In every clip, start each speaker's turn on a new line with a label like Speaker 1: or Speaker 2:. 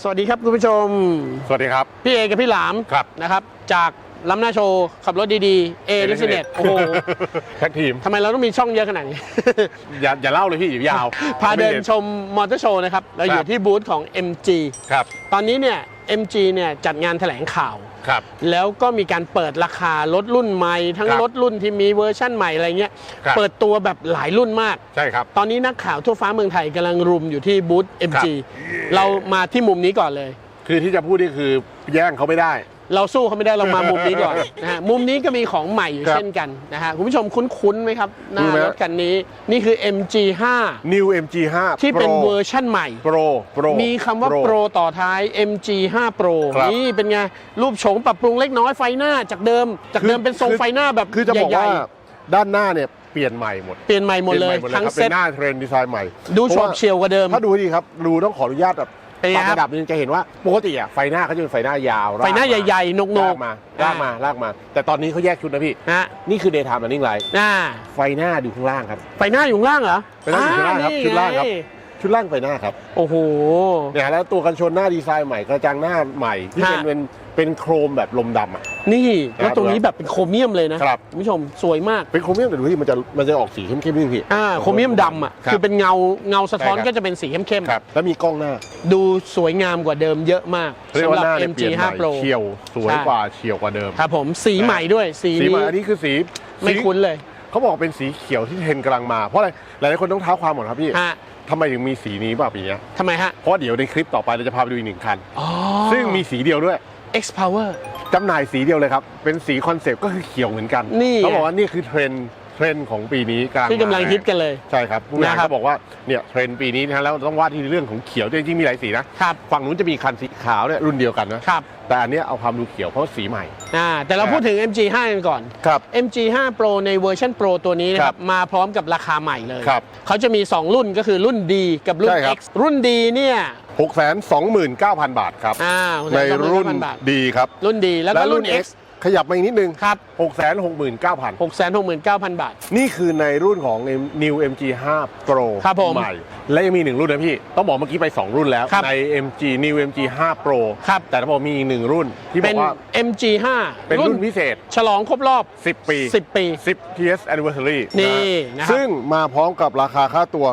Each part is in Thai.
Speaker 1: สวัสดีครับคุณผู้ชม
Speaker 2: สวัสดีครับ
Speaker 1: พี่เอกับพี่หลาม
Speaker 2: ครับ
Speaker 1: นะครับ จากล้ำหน้าโชว์ขับรถดีๆเอดิสเน็ตโอ้โห
Speaker 2: แท็กทีม
Speaker 1: ทำไมเราต้องมีช่องเยอะขนาดนี้
Speaker 2: อย่าอย่าเล่าเลยพี่อย่ายาว
Speaker 1: พาเดินชมมอเตอร์โชว์นะครับ เราอ
Speaker 2: ค
Speaker 1: ยู่
Speaker 2: รับ
Speaker 1: ที่บูธของ MG
Speaker 2: ครับ
Speaker 1: ตอนนี้เนี่ย MG เนี่ยจัดงานแถลงข่าว
Speaker 2: ครับ
Speaker 1: แล้วก็มีการเปิดราคารถรุ่นใหม่ ทั้ง
Speaker 2: ครับ
Speaker 1: รถรุ่นที่มีเวอร์ชั่นใหม่อะไรเงี้ย
Speaker 2: ครับ
Speaker 1: เปิดตัวแบบหลายรุ่นมาก
Speaker 2: ใช่ครับ
Speaker 1: ตอนนี้นักข่าวทั่วฟ้าเมืองไทยกำลังรุมอยู่ที่บูธ MG เรามาที่มุมนี้ก่อนเลย
Speaker 2: คือที่จะพูดนี่คือแย่งเขาไม่ได้
Speaker 1: เราสู้เขาไม่ได้เรามามุมนี้ก่อนนะฮะมุมนี้ก็มีของใหม่อยู่
Speaker 2: ครับ
Speaker 1: เช่นกันนะฮะคุณผู้ชมคุ้นๆไหมครับหน้า
Speaker 2: คุ้นไหม
Speaker 1: รถคันนี้นี่คือ MG5
Speaker 2: New MG5
Speaker 1: ที่เป็น
Speaker 2: Pro
Speaker 1: เวอร์ชั่นใหม่
Speaker 2: Pro Pro
Speaker 1: มีคำว่า
Speaker 2: Pro
Speaker 1: Pro ต่อท้าย MG5 Pro
Speaker 2: ครับ
Speaker 1: นี่เป็นไง รูปโฉมปรับปรุงเล็กน้อยไฟหน้าจากเดิม จากเดิมเป็นทรงไฟหน้าแบบ
Speaker 2: คือจะบอก
Speaker 1: ใหญ่
Speaker 2: ว่าด้านหน้าเนี่ยเปลี่ยนใหม่หมด
Speaker 1: ๆ เปลี่ยนใหม่หมดเลย
Speaker 2: ปน
Speaker 1: ทั้ง
Speaker 2: ครับ
Speaker 1: เซ็
Speaker 2: เป็
Speaker 1: ต
Speaker 2: นหน้าเทรนด์ดีไซน์ใหม่
Speaker 1: ดู
Speaker 2: เพ
Speaker 1: โฉ
Speaker 2: ราะ
Speaker 1: บ
Speaker 2: ว่า
Speaker 1: เฉียวกว่าเดิม
Speaker 2: ถ้าดูดีครับ ดูต้องขออนุญาตแบบ
Speaker 1: เป็นไง
Speaker 2: ปรับ
Speaker 1: ครับ
Speaker 2: ระดับนึงจะเห็นว่าปกติอะไฟหน้าเขาจะเป็นไฟหน้ายาวรก
Speaker 1: ไฟหน้า
Speaker 2: มา
Speaker 1: ใหญ่ๆนก
Speaker 2: ลาก
Speaker 1: ๆ
Speaker 2: มาลากมาลากมา แต่ตอนนี้เขาแยกชุดนะพี่
Speaker 1: นะ
Speaker 2: นี่คือ daytime running light
Speaker 1: อ่า
Speaker 2: ไฟหน้าดูข้างล่างครับ
Speaker 1: ไฟหน้าอยู่ข้างล่างเหรอ
Speaker 2: ไฟหน้าอยู่ข้างล่างครับ
Speaker 1: อ่
Speaker 2: ชุดล่างครับ
Speaker 1: นี่ไชุ
Speaker 2: ดล่างไฟหน้าครับ
Speaker 1: โอ้โห
Speaker 2: เนี่ยแล้วตัวกันชนหน้าดีไซน์ใหม่กระจังหน้าใหม่ที่เป็น
Speaker 1: ฮะ
Speaker 2: เป็นเป็นโครมแบบลมดำอะ
Speaker 1: นี่
Speaker 2: ครับ
Speaker 1: แล้วตรงนี้แบบเป็นโครเมียมเลยนะครับณผู้ชมสวยมาก
Speaker 2: เป็นโครเมียมแต่ดูที่มันจะมันจะออกสีเข้มๆนี่พี่
Speaker 1: อ่าโครเมียมดำอะ
Speaker 2: รับ
Speaker 1: คือเป็นเงาเงาสะท้อน
Speaker 2: ใช่ครับ
Speaker 1: ก็จะเป็นสีเข้ม
Speaker 2: ครับแล้วมีกล้องหน้า
Speaker 1: ๆดูสวยงามกว่าเดิมเยอะมาก
Speaker 2: เรียก
Speaker 1: สำ
Speaker 2: ว่า
Speaker 1: หรับ
Speaker 2: หน้าเนี่ยเปลี่ยน
Speaker 1: MG5
Speaker 2: ใหม่
Speaker 1: Pro
Speaker 2: เฉียวสวย
Speaker 1: ใช่
Speaker 2: กว่าเฉียวกว่าเดิม
Speaker 1: ครับผมสีใหม่ด้วยสี
Speaker 2: สี
Speaker 1: นี้
Speaker 2: ใหม่อันนี้คือสี
Speaker 1: ไม่
Speaker 2: สี
Speaker 1: คุ้นเลย
Speaker 2: เขาบอกเป็นสีเขียวที่เทรนด์กำลังมาเพราะอะไรหลายๆคนต้องเท้าความหมดครับพี่
Speaker 1: ฮะ
Speaker 2: ทำไมถึงมีสีนี้ป่ะปีเนี้ย
Speaker 1: ทำไมฮะ
Speaker 2: เพราะเดี๋ยวในคลิปต่อไปเราจะพาไปดูอีกหนึ่งคัน
Speaker 1: อ๋อ
Speaker 2: ซึ่งมีสีเดียวด้วย
Speaker 1: X Power
Speaker 2: จำหน่ายสีเดียวเลยครับ เป็นสีคอนเซปต์ก็คือเขียวเหมือนกัน
Speaker 1: นี่
Speaker 2: เขาบอกว่านี่คือเทรนด์ เทรนด์ของปีนี้กลาง
Speaker 1: ที่กำลัง
Speaker 2: มา
Speaker 1: ฮิตกันเลย
Speaker 2: ใช่ครับผู้งาน
Speaker 1: นะครับ
Speaker 2: ก็บอกว่าเนี่ยเทรนด์ปีนี้นะฮะแล้วต้องวาดที่เรื่องของเขียวแต่จริงๆมีหลายสีนะครับฝั่งนู้นจะมีคันสีขาวเนี่ยรุ่นเดียวกันนะครับแต่อันเนี้ยเอาความดูเขียวเพราะสีใหม่
Speaker 1: อ่าแต่เราพูดถึง MG5 กันก่อน
Speaker 2: ครับ
Speaker 1: MG5 Pro ในเวอร์ชัน Pro ตัวนี้นะค
Speaker 2: ครั
Speaker 1: รับบมาพร้อมกับราคาใหม่เลย
Speaker 2: ครับ
Speaker 1: เขาจะมี 2 รุ่นก็คือรุ่น D กับรุ่น
Speaker 2: ใช่ครับ
Speaker 1: X รุ่น D เนี่ย
Speaker 2: 6 2 9 0 0 0 บาทครับ
Speaker 1: อ่า
Speaker 2: ในรุ่น
Speaker 1: 629,000บาท
Speaker 2: ดีครับ
Speaker 1: รุ่น D แล้วก็รุ่น X
Speaker 2: ขยับมาอีกนิดนึง
Speaker 1: ครับ
Speaker 2: 6 6 9 0 0 0
Speaker 1: 669,000 บาท
Speaker 2: นี่คือในรุ่นของ New MG5 Pro
Speaker 1: ครับผม
Speaker 2: ใหม่ และยังมีหนึ่งรุ่นนะพี่ ต้องบอกเมื่อกี้ไป 2 รุ่นแล้ว
Speaker 1: ครับ
Speaker 2: ใน MG New MG5 Pro
Speaker 1: ครับ
Speaker 2: แต่ต้องบอกมีอีกหนึ่งรุ่น ที่บ
Speaker 1: เป็
Speaker 2: อนกว่า
Speaker 1: MG5
Speaker 2: เป็นรุ่นพิเศษ
Speaker 1: ฉลองครบรอบ
Speaker 2: 10 ปี
Speaker 1: 10 ปี
Speaker 2: 10 PS Anniversary
Speaker 1: นี่
Speaker 2: นะ
Speaker 1: นะครับ
Speaker 2: ซึ่งมาพร้อมกับราคาค่าตัว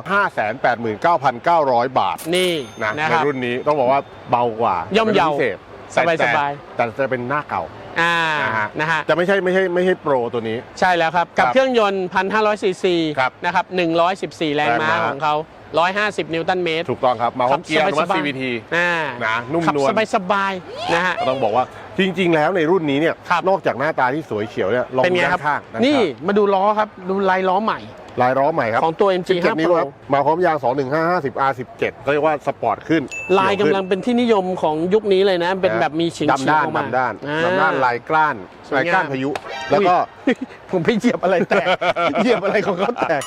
Speaker 2: 589,900 บาท
Speaker 1: นี่
Speaker 2: นะ
Speaker 1: นะ
Speaker 2: ใน
Speaker 1: ครับ
Speaker 2: รุ่นนี้ต้องบอกว่าเบากว่า
Speaker 1: ย่อมเยา
Speaker 2: ป็นรุ่นพิเศษ
Speaker 1: สบาย
Speaker 2: แต่
Speaker 1: สบาย
Speaker 2: แต่แต่จะเป็นหน้าเก่า
Speaker 1: อ่า
Speaker 2: นะฮะ
Speaker 1: นะฮะ
Speaker 2: จะไม่ใช่ไม่ใช่ไม่ใช่โปรตัวนี้
Speaker 1: ใช่แล้วครับ กับ
Speaker 2: ครับ
Speaker 1: เครื่องยนต์ 1,500ซีซี
Speaker 2: ครับ
Speaker 1: นะครับ 114 แรงม้า
Speaker 2: แรงม้า
Speaker 1: ของเขา 150 นิวตันเมตร
Speaker 2: ถูกต้องครับ มาพร้อมเกียร์นวัต
Speaker 1: สบายๆ
Speaker 2: CVT
Speaker 1: อ่า
Speaker 2: นะนุ่ม
Speaker 1: ขับ
Speaker 2: นวล
Speaker 1: สบายสบายๆนะฮะ
Speaker 2: ก็ต้องบอกว่าจริง ๆ แล้วในรุ่นนี้เนี่ย
Speaker 1: ครับ
Speaker 2: นอกจากหน้าตาที่สวยเฉียวเนี่ยลอง
Speaker 1: เป็น
Speaker 2: ดู
Speaker 1: ไง
Speaker 2: ด้า
Speaker 1: ครับ
Speaker 2: นข้างด้า
Speaker 1: นี่
Speaker 2: ข้
Speaker 1: มาดูล้อครับ ดูลายล้อใหม่า
Speaker 2: ง ลายล้อใหม่ครับ
Speaker 1: ของตัว MG5
Speaker 2: 17 นิ้ว
Speaker 1: Pro
Speaker 2: ครับ มาพร้อมยาง 215 50 R17 ก็เรียกว่าสปอร์ตขึ้น
Speaker 1: ลายกำลังเป็นที่นิยมของยุคนี้เลยนะ เป็นแบบมีชิง
Speaker 2: ดำด้าน
Speaker 1: ออกมา
Speaker 2: ดำด้าน
Speaker 1: อ่
Speaker 2: ดำด้านลายกล้าน
Speaker 1: สวยงาม
Speaker 2: ลายกล้านพายุ แล้วก็
Speaker 1: อุ๊ยผมไปเหยียบอะไรแตก เหยียบอะไรของเขาแตก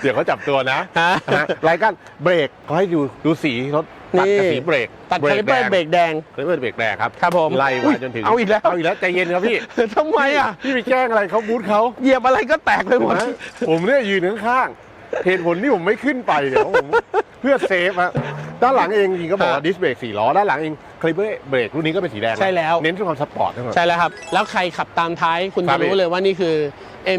Speaker 2: เดี๋ยวเขาจับตัวนะ
Speaker 1: ฮะ
Speaker 2: นะลายกล้านเบรกเขาให้ดูดูสีรถ ตัดกับ
Speaker 1: นี่
Speaker 2: สีเบรก
Speaker 1: ตัดคาลิเปอร์เบรกแดง
Speaker 2: คาลิเปอร์เบรกแดงครับ
Speaker 1: ครับผม
Speaker 2: ไล่
Speaker 1: อุ๊
Speaker 2: มายจนถึง
Speaker 1: เอาอีกแล้ว
Speaker 2: เอาอีกแล้วใจเย็นครับพี่
Speaker 1: ทำไมอะ
Speaker 2: พี่ไปแกล้งอะไรเขาบูธเขา
Speaker 1: เหยียบอะไรก็แตกไปหมด
Speaker 2: นะผมเนี่ยยืนข้างๆเหตุผลที่ผมไม่ขึ้นไปเนี่ยเพราะผมเพื่อเซฟฮะ ด้านหลังเองจริงๆก็บอกว่า
Speaker 1: ฮะ
Speaker 2: ดิสเบรกสี่ล้อด้านหลังเองคลิปเบรกรุ่นนี้ก็เป็นสีแดงนะ
Speaker 1: ใช่แล้ว
Speaker 2: เน้นที่ความสปอร์ตทั้งหมด
Speaker 1: ใช่แล้วครับ แล้วใครขับตามท้ายคุณ
Speaker 2: ครั
Speaker 1: จะ
Speaker 2: บ
Speaker 1: รู้
Speaker 2: พี่
Speaker 1: เลยว่านี่คือ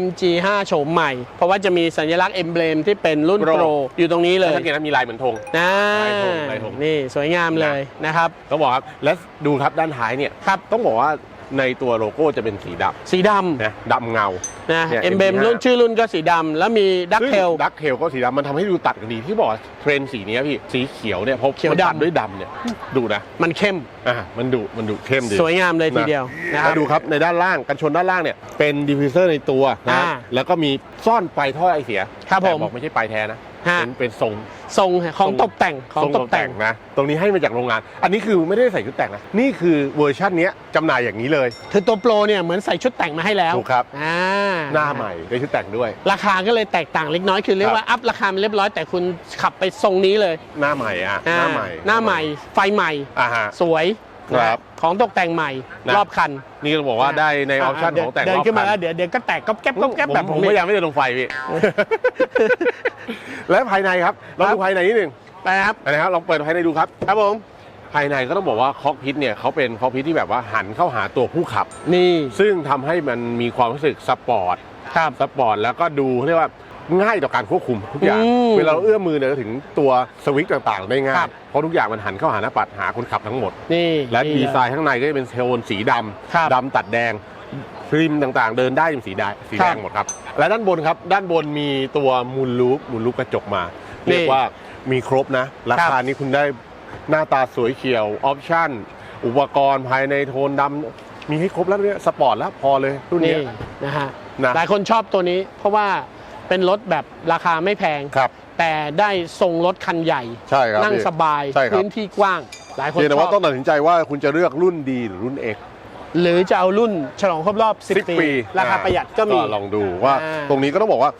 Speaker 1: MG5 โฉมใหม่ เพราะว่าจะมีสัญลักษณ์เอ็มเบลมที่เป็นรุ่น
Speaker 2: Pro
Speaker 1: โปรอยู่ตรงนี้เลย
Speaker 2: สังเกตนะมีลายเหมือนธง
Speaker 1: นะ
Speaker 2: ลายธงลายธง
Speaker 1: นี่สวยงามเลยนะครับ
Speaker 2: ต้องบอกครับและดูครับด้านท้ายเนี่ย
Speaker 1: ครับ
Speaker 2: ต้องบอกว่า ในตัวโลโก้จะเป็นสีด
Speaker 1: สีดำ
Speaker 2: นะดำเงาำ
Speaker 1: นะ
Speaker 2: เนี่ย
Speaker 1: เอ็มเบลม
Speaker 2: MG5
Speaker 1: รุ่นชื่อรุ่นก็สีดำแล้วมีดักเทล
Speaker 2: ดักเทลก็สีดำมันทำให้ดูตัดกันดีที่บอกว่าเทรนด์สีเนี้ยพี่สีเขียวเนี่ยพอ
Speaker 1: เขียว
Speaker 2: มันตัด
Speaker 1: ดำ
Speaker 2: ด้วยดำเนี่ยดูนะ
Speaker 1: มันเข้ม
Speaker 2: อ่ามันดุมันดุเข้มดี
Speaker 1: สวยงามเลยที
Speaker 2: นะ
Speaker 1: เดียวนะค
Speaker 2: แล้
Speaker 1: รั
Speaker 2: ว
Speaker 1: บ
Speaker 2: ดูครับในด้านล่างกันชนด้านล่างเนี่ยเป็นดิฟฟิวเซอร์ในตัวนะ
Speaker 1: อ่า
Speaker 2: แล้วก็มีซ่อนปลายท่อไอเสีย
Speaker 1: ครับ
Speaker 2: แต่
Speaker 1: ผม
Speaker 2: บอกไม่ใช่ปลายแท้นะ
Speaker 1: ฮะ
Speaker 2: เป็นเป็นทรง
Speaker 1: ทรงของตกแต่งของ
Speaker 2: ทรง
Speaker 1: ตกแต่ง
Speaker 2: นะ ตรงนี้ให้มาจากโรงงาน อันนี้คือไม่ได้ใส่ชุดแต่งนะ นี่คือเวอร์ชันเนี้ยจำหน่ายอย่างนี้เลย
Speaker 1: คือตัวโปรเนี่ยเหมือนใส่ชุดแต่งมาให้แล้ว
Speaker 2: ถูกครับ
Speaker 1: อ่า
Speaker 2: หน้าใหม่ได้ชุดแต่งด้วย
Speaker 1: ราคาก็เลยแตกต่างเล็กน้อยคือเรียกว่าอัพราคามันเรียบร้อยแต่คุณขับไปทรงนี้เลย
Speaker 2: หน้าใหม่อะ
Speaker 1: อ่า
Speaker 2: หน้าใหม่
Speaker 1: หน้าใหม่ไฟใหม่
Speaker 2: อ่าฮะ
Speaker 1: สวย
Speaker 2: ครับ
Speaker 1: นะ ของตกแต่งใหม่
Speaker 2: นะ
Speaker 1: รอบคัน
Speaker 2: นี่ก็บอกว่าได้ในออปชั่น
Speaker 1: เดี๋
Speaker 2: ข
Speaker 1: ยว
Speaker 2: องแต่ง
Speaker 1: เดิน
Speaker 2: รอบ
Speaker 1: ขึ้นมา
Speaker 2: คั
Speaker 1: แล้วเดี๋ยวเดี๋ยวก็แตกก๊อบแก๊บก๊อบแก๊บแบบ
Speaker 2: ผ
Speaker 1: ผมม
Speaker 2: พ
Speaker 1: นี่
Speaker 2: ยายามไม่ได้ลงไฟพี่ และภายในครับ เรา
Speaker 1: ครั
Speaker 2: ดู
Speaker 1: บ
Speaker 2: ภายในนิดหนึ่ง
Speaker 1: ไปครับ
Speaker 2: นะครับลองเปิดภายในดูครับ
Speaker 1: ครับผม
Speaker 2: ภายในก็ต้องบอกว่าคอกพิทเนี่ยเขาเป็นคอกพิทที่แบบว่าหันเข้าหาตัวผู้ขับ
Speaker 1: นี่
Speaker 2: ซึ่งทำให้มันมีความรู้สึกสปอร์ต
Speaker 1: ครับ
Speaker 2: สปอร์ตแล้วก็ดูเรียกว่า ง่ายต่อการควบคุมทุกอย่าง
Speaker 1: อืม
Speaker 2: เวลาเราเอื้อมมือเนี่ยเราถึงตัวสวิตช์ต่างๆ ได้ง่า
Speaker 1: ครั
Speaker 2: ย
Speaker 1: บ
Speaker 2: เพราะทุกอย่างมันหันเข้าหาหน้าปัดหาคนขับทั้งหมด
Speaker 1: นี่
Speaker 2: และ
Speaker 1: นี่
Speaker 2: ดีไซน์ข้างในก็จะเป็นโทนสีด
Speaker 1: ครับำ
Speaker 2: ดำตัดแดงริมต่างๆ เดินได้เป็นสีแดงสีแดง
Speaker 1: ครับ
Speaker 2: หมดครับ และด้านบนครับ ด้านบนมีตัวมูลลูปมูลลูปกระจกมา
Speaker 1: นี่
Speaker 2: เรียกว่ามีครบนะ ราคานี้คุณได้หน้าตาสวยเขียวออปชั่น อุปกรณ์ภายในโทนดำมีให้ครบแล้วเนี่ยสปอร์ตแล้วพอเลยรุ่น
Speaker 1: นี่
Speaker 2: เนี้ย
Speaker 1: นะฮะ
Speaker 2: นะ
Speaker 1: หลายคนชอบตัวนี้ เพราะว่า เป็นรถแบบราคาไม่แพง
Speaker 2: ครับ
Speaker 1: แต่ได้ทรงรถคันใหญ่
Speaker 2: ใช่ครับ
Speaker 1: นั่ง
Speaker 2: พี่
Speaker 1: สบาย
Speaker 2: ใช่ครับ
Speaker 1: พื้นที่กว้าง หลายคน
Speaker 2: เพียงแต่
Speaker 1: ช
Speaker 2: ว่า
Speaker 1: อบ
Speaker 2: ต้องตัดสินใจว่าคุณจะเลือกรุ่นดีหรือรุ่น X
Speaker 1: หรือจะเอารุ่นฉลองครบรอบ 10 ปี ราคาประหยัดก็มี
Speaker 2: ลองดูว่า
Speaker 1: อ่า
Speaker 2: ตรงนี้ก็ต้องบอกว่า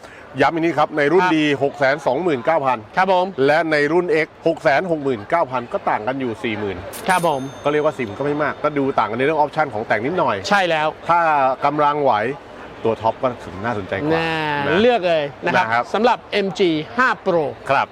Speaker 2: ย้ำอีกนี้ครับ ในรุ่น
Speaker 1: ครับ
Speaker 2: ดี 6 2 9 0 0 0
Speaker 1: ครับผม
Speaker 2: และในรุ่น X 6 6 9 0 0 0 ก็ต่างกันอยู่ 40,000
Speaker 1: ครับผม
Speaker 2: ก็เรียกว่าสิมก็ไม่มาก ก็ดูต่างกันในเรื่องออปชันของแต่งนิดหน่อย
Speaker 1: ใช่แล้ว
Speaker 2: ถ้ากำลังไหว ตัวท็อปก็ถึงน่าสนใจกว่า
Speaker 1: น่า
Speaker 2: นะ
Speaker 1: เลือกเลยนะครับ
Speaker 2: นะครับ
Speaker 1: สำหรับ MG 5 Pro
Speaker 2: ครับ